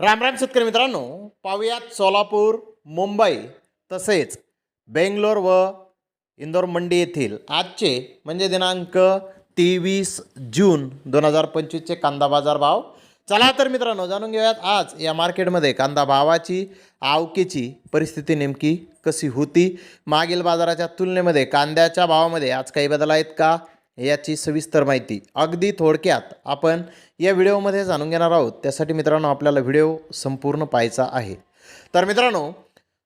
राम राम शेतकरी मित्रांनो पाहुयात सोलापूर मुंबई तसेच बेंगलोर व इंदोर मंडी येथील आजचे म्हणजे दिनांक तेवीस जून दोन हजार पंचवीसचे कांदा बाजार भाव. चला तर मित्रांनो जाणून घेऊयात आज या मार्केटमध्ये कांदा भावाची आवकेची परिस्थिती नेमकी कशी होती? मागील बाजाराच्या तुलनेमध्ये कांद्याच्या भावामध्ये आज काही बदल आहेत का? याची सविस्तर माहिती अगदी थोडक्यात आपण या व्हिडिओमध्ये जाणून घेणार आहोत. त्यासाठी मित्रांनो आपल्याला व्हिडिओ संपूर्ण पाहायचा आहे. तर मित्रांनो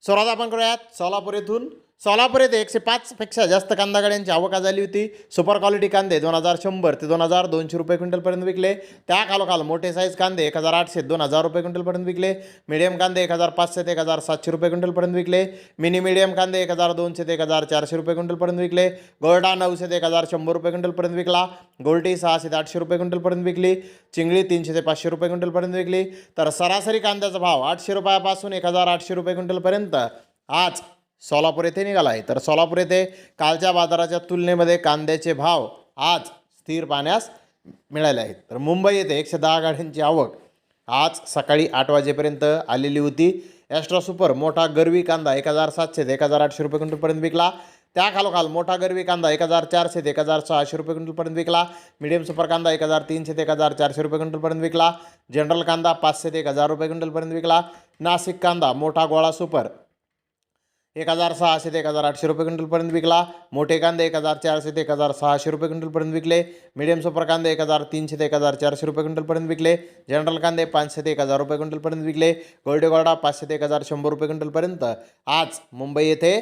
सर्वात आपण करूयात सोलापूर येथून सोलापूर येथे एकशे पाचपेक्षा जास्त कांदा गाड्यांची आवका झाली होती. सुपर क्वालिटी कांदे दोन हजार शंभर ते दोन हजार दोनशे रुपये क्विंटलपर्यंत विकले. त्या खालोखाल मोठे साईज कांदे एक हजार आठशे दोन हजार रुपये क्विंटलपर्यंत विकले. मिडियम कांदे एक हजार पाचशे ते एक हजार सातशे रुपये क्विंटलपर्यंत विकले. मिनी मिडियम कांदे एक हजार दोनशे ते एक हजार चारशे रुपये क्विंटलपर्यंत विकले. गोरडा नऊशे ते एक हजार शंभर रुपये क्विंटलपर्यंत विकला. गोल्टी सहाशे ते आठशे रुपये क्विंटलपर्यंत विकली. चिंगळी तीनशे ते पाचशे रुपये क्विंटलपर्यंत विकली. तर सरासरी कांद्याचा भाव आठशे रुपयापासून एक हजार आठशे रुपये क्विंटलपर्यंत. आज सोलापूर येथे निघाला आहे. तर सोलापूर येथे कालच्या बाजाराच्या तुलनेमध्ये कांद्याचे भाव आज स्थिर पाहण्यास मिळाले आहेत. तर मुंबई येथे एकशे दहा गाड्यांची आवक आज सकाळी आठ वाजेपर्यंत आलेली होती. ॲस्ट्रा सुपर मोठा गरवी कांदा एक हजार सातशे ते एक हजार आठशे रुपये क्विंटलपर्यंत विकला. त्या खालोखाल मोठा गरवी कांदा एक हजार चारशे ते एक हजार सहाशे रुपये क्विंटलपर्यंत विकला. मिडियम सुपर कांदा एक हजार तीनशे ते एक हजार चारशे रुपये क्विंटलपर्यंत विकला. जनरल कांदा पाचशे ते एक हजार रुपये क्विंटलपर्यंत विकला. नाशिक कांदा मोठा गोळा सुपर एक हजार सहाशे ते एक हजार आठशे रुपये क्विंटलपर्यंत विकला. मोठे कांदे एक हजार चारशे ते एक हजार सहाशे रुपये क्विंटलपर्यंत विकले. मिडियम सुपर कांदे एक हजार तीनशे ते एक हजार चारशे रुपये क्विंटलपर्यंत विकले. जनरल कांदे पाचशे ते एक हजार रुपये क्विंटलपर्यंत विकले. गोल्डे गोल्डा पाचशे ते एक हजार शंभर रुपये क्विंटलपर्यंत आज मुंबई येथे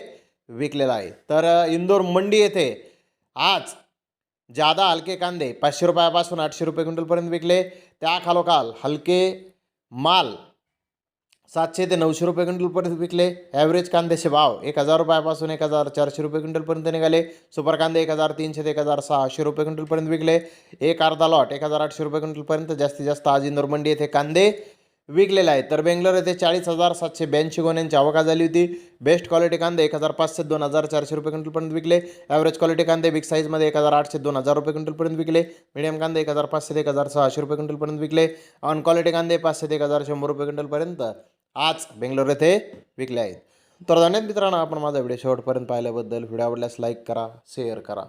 विकलेला आहे. तर इंदोर मंडी येथे आज जादा हलके कांदे पाचशे रुपयापासून आठशे रुपये क्विंटलपर्यंत विकले. त्याखालोखाल हलके माल सातशे ते नऊशे रुपये क्विंटलपर्यंत विकले ॲव्हरेज कांद्याचे भाव एक हजार रुपयापासून एक हजार चारशे रुपये क्विंटलपर्यंत निघाले सुपर कांदे एक हजार तीनशे ते एक हजार सहाशे रुपये क्विंटलपर्यंत विकले एक अर्धा लॉट एक हजार आठशे रुपये क्विंटलपर्यंत जास्तीत जास्त आज मंडी येथे कांदे विकलेले आहेत तर बेंगलोर येथे चाळीस हजार सातशे ब्याऐंशी गोण्यांची आवका झाली होती बेस्ट क्वालिटी कांदे एक हजार पाचशे दोन हजार चारशे रुपये क्विंटलपर्यंत विकले ॲव्हरेज क्वालिटी कांदे बिग साईजमध्ये एक हजार आठशे दोन हजार रुपये क्विंटलपर्यंत विकले मिडियम कांदे एक हजार पाचशे ते एक हजार सहाशे रुपये क्विंटलपर्यंत विकले ऑन क्वालिटी कांदे पाचशे ते एक हजार शंभर रुपये क्विंटलपर्यंत आज बेंगलोर येथे विकले आहेत. तर धन्यवाद मित्रांनो आपण माझा व्हिडिओ शेवटपर्यंत पाहिल्याबद्दल. व्हिडिओ आवडल्यास लाईक करा शेअर करा.